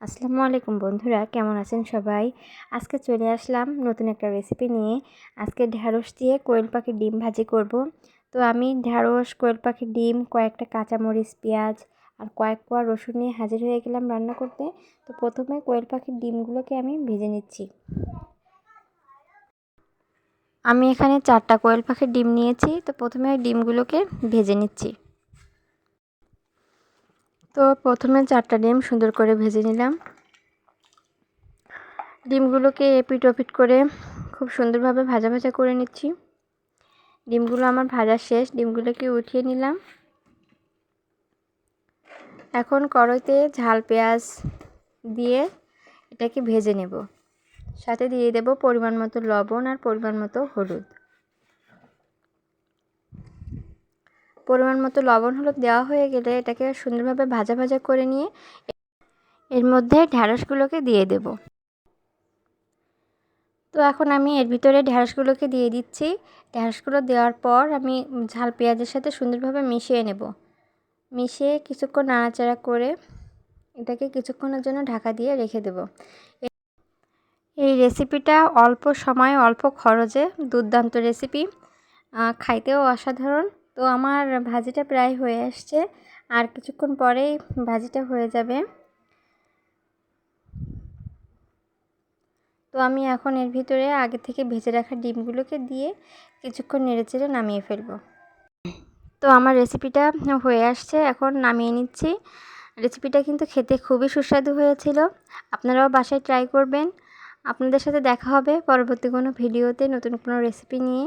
আসসালামু আলাইকুম বন্ধুরা, কেমন আছেন সবাই? আজকে চলে আসলাম নতুন একটা রেসিপি নিয়ে। আজকে ঢ্যাঁড়স দিয়ে কোয়েল পাখির ডিম ভাজি করব। তো আমি ঢ্যাঁড়স কোয়েল পাখির ডিম, কয়েকটা কাঁচামরিচ, পেঁয়াজ আর কয়েক কোয়া রসুন নিয়ে হাজির হয়ে গেলাম রান্না করতে। তো প্রথমে কোয়েল পাখির ডিমগুলোকে আমি ভেজে নিচ্ছি। আমি এখানে চারটা কোয়েল পাখির ডিম নিয়েছি। তো প্রথমে ডিমগুলোকে ভেজে নিচ্ছি। তো প্রথমে চারটা ডিম সুন্দর করে ভেজে নিলাম। ডিমগুলোকে এপিট ওপিট করে খুব সুন্দরভাবে ভাজা ভাজা করে নিচ্ছি। ডিমগুলো আমার ভাজা শেষ, ডিমগুলোকে উঠিয়ে নিলাম। এখন কড়াইতে ঝাল, পেঁয়াজ দিয়ে এটাকে ভেজে নেব। সাথে দিয়ে দেব পরিমাণ মতো লবণ আর পরিমাণ মতো হলুদ। পরিমাণ মতো লবণ, হলুদ দেওয়া হয়ে গেলে এটাকে সুন্দরভাবে ভাজা ভাজা করে নিয়ে এর মধ্যে ঢ্যাঁড়সগুলোকে দিয়ে দেব। তো এখন আমি এর ভিতরে ঢ্যাঁড়সগুলোকে দিয়ে দিচ্ছি। ঢ্যাঁড়সগুলো দেওয়ার পর আমি ঝাল পেঁয়াজের সাথে সুন্দরভাবে মিশিয়ে নেব। মিশিয়ে কিছুক্ষণ নাড়াচাড়া করে এটাকে কিছুক্ষণের জন্য ঢাকা দিয়ে রেখে দেব। এই রেসিপিটা অল্প সময়, অল্প খরচে দুর্দান্ত রেসিপি। খাইতেও অসাধারণ। তো আমার ভাজিটা প্রায় হয়ে আসছে। আর কিছুক্ষণ পরেই ভাজিটা হয়ে যাবে। তো আমি এখন এর ভিতরে আগে থেকে ভেজে রাখা ডিমগুলোকে দিয়ে কিছুক্ষণ নেড়েচেড়ে নামিয়ে ফেলব। তো আমার রেসিপিটা হয়ে আসছে, এখন নামিয়ে নিচ্ছি। রেসিপিটা কিন্তু খেতে খুবই সুস্বাদু হয়েছিল। আপনারাও বাসায় ট্রাই করবেন। আপনাদের সাথে দেখা হবে পরবর্তী কোনো ভিডিওতে নতুন কোনো রেসিপি নিয়ে।